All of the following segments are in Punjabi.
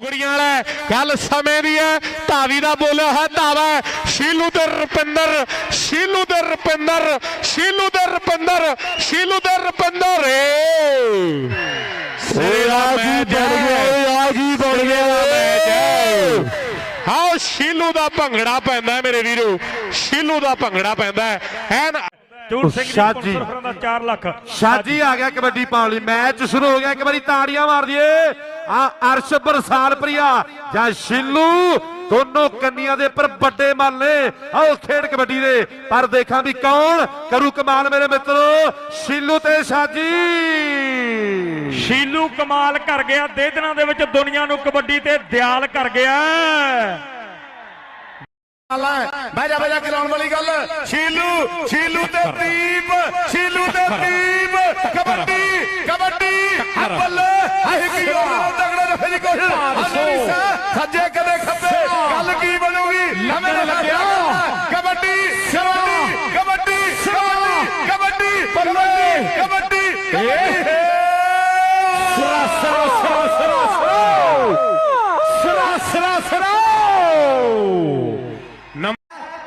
ਕੁੜੀਆਂ ਵਾਲਾ ਗੱਲ ਸਮੇਂ ਦੀ ਹੈ। ਧਾਵੀ ਦਾ ਬੋਲਿਆ ਹੈ ਧਾਵਾ ਹੈ। ਸ਼ੀਲੂ ਤੇ ਰੁਪਿੰਦਰ ਸ਼ੀਲੂ ਤੇ ਰੁਪਿੰਦਰ ਸ਼ੀਲੂ ਤੇ ਰੁਪਿੰਦਰ ਸ਼ੀਲੂ ਤੇ ਰੁਪਿੰਦਰ ਏ ਸੇਰਾ ਮੈਚ ਹੈ ਆ ਕੀ ਬਣ ਮੈਚ ਹੈ ਆਓ ਸ਼ੀਲੂ ਦਾ ਭੰਗੜਾ ਪੈਂਦਾ ਹੈ ਮੇਰੇ ਵੀਰੋ। ਸ਼ੀਲੂ ਦਾ ਭੰਗੜਾ ਪੈਂਦਾ ਹੈ। ਐਨ ਚੂਰ ਸਿੰਘ ਜੀ ਸ਼ਾਜੀ। ਸਪਾਂਸਰ ਦਾ 4 ਲੱਖ। ਸ਼ਾਜੀ ਆ ਗਿਆ ਕਬੱਡੀ ਪਾਉਣ ਲਈ। ਮੈਚ ਸ਼ੁਰੂ ਹੋ ਗਿਆ। ਇੱਕ ਵਾਰੀ ਤਾੜੀਆਂ ਮਾਰ ਦਈਏ। ਆ ਅਰਸ਼ ਬਰਸਾਲ ਪ੍ਰਿਆ ਜਾਂ ਸ਼ਿੱਲੂ? ਦੋਨੋਂ ਕੰਨੀਆਂ ਦੇ ਉੱਪਰ ਵੱਡੇ ਮੱਲ ਨੇ। ਆਓ ਖੇਡ ਕਬੱਡੀ ਦੇ। ਪਰ ਦੇਖਾਂ ਵੀ ਕੌਣ ਕਰੂ ਕਮਾਲ ਮੇਰੇ ਮਿੱਤਰੋ ਸ਼ਿੱਲੂ ਤੇ ਸ਼ਾਜੀ। ਸ਼ੀਲੂ ਕਮਾਲ ਕਰ ਗਿਆ। ਦੇ ਦਿਨਾਂ ਦੇ ਵਿੱਚ ਦੁਨੀਆ ਨੂੰ ਕਬੱਡੀ ਤੇ ਦਿਆਲ ਕਰ ਗਿਆ। ਬਹਿ ਜਾ ਬਹਿ ਜਾ ਕਰਾਉਣ ਵਾਲੀ ਗੱਲ। ਸ਼ੀਲੂ ਸ਼ੀਲੂ ਤੇ ਦੀਪ ਸ਼ੀਲੂ ਤੇ ਦੀਪ। ਕਬੱਡੀ ਕਬੱਡੀ। ਬੱਲੇ ਤਗੜਾ ਜਫੇ ਦੀ ਕੋਸ਼ਿਸ਼ ਅਨੀਸਾ ਸੱਜੇ ਕਦੇ ਖੱਬੇ। ਗੱਲ ਕੀ ਬਣੂਗੀ? ਲੰਮੇ ਲੱਗਿਆ। ਕਬੱਡੀ ਕਬੱਡੀ ਕਬੱਡੀ ਕਬੱਡੀ ਕਬੱਡੀ ਬੱਲੇ ਕਬੱਡੀ ਕਬੱਡੀ ਸਰਾ ਸਰਾ ਸਰਾ ਸਰਾ ਸਰਾ। ਸਰਾ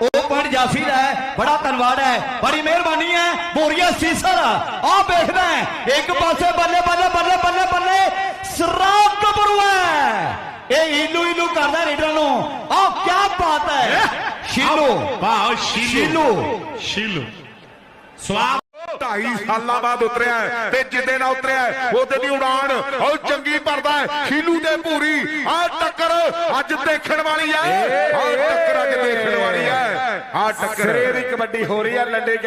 ਉਹ ਪਿੰਡ ਜਾਫੀ ਦਾ ਹੈ ਬੜਾ ਧੰਨਵਾਦ ਹੈ ਬੜੀ ਮਿਹਰਬਾਨੀ ਹੈ। ਬੋਰੀਆ ਸੀਸਰ ਆ ਵੇਖਦਾ ਹੈ। ਇੱਕ ਪਾਸੇ ਬੱਲੇ ਬੱਲੇ ਬੱਲੇ ਬੱਲੇ ਬੱਲੇ। ਇਹ ਇਲੂ ਇਲੂ ਕਰਦਾ ਰੀਡਰ ਨੂੰ। ਆ ਕੀ ਬਾਤ ਹੈ। ਸ਼ੀਲੂ। ਵਾਹ ਸ਼ੀਲੂ। ਸ਼ੀਲੂ। ਢਾਈ ਸਾਲਾਂ ਬਾਅਦ ਉਤਰਿਆ ਤੇ ਜਿੱਦੇ ਨਾਲ ਉਤਰਿਆ ਉਹਦੇ ਦੀ ਉਡਾਨ ਉਹ ਚੰਗੀ ਭਰਦਾ ਹੈ। ਸ਼ੀਲੂ ਦੇ ਭੂਰੀ। ਆ ਟੱਕਰ ਅੱਜ ਦੇਖਣ ਵਾਲੀ ਹੈ। ਆ ਟੱਕਰ ਅੱਜ ਦੇਖਣ ਵਾਲੀ ਹੈ। ਆ ਟੱਕਰ। ਕਬੱਡੀ ਹੋ ਰਹੀ ਹੈ ਲੰਡੇ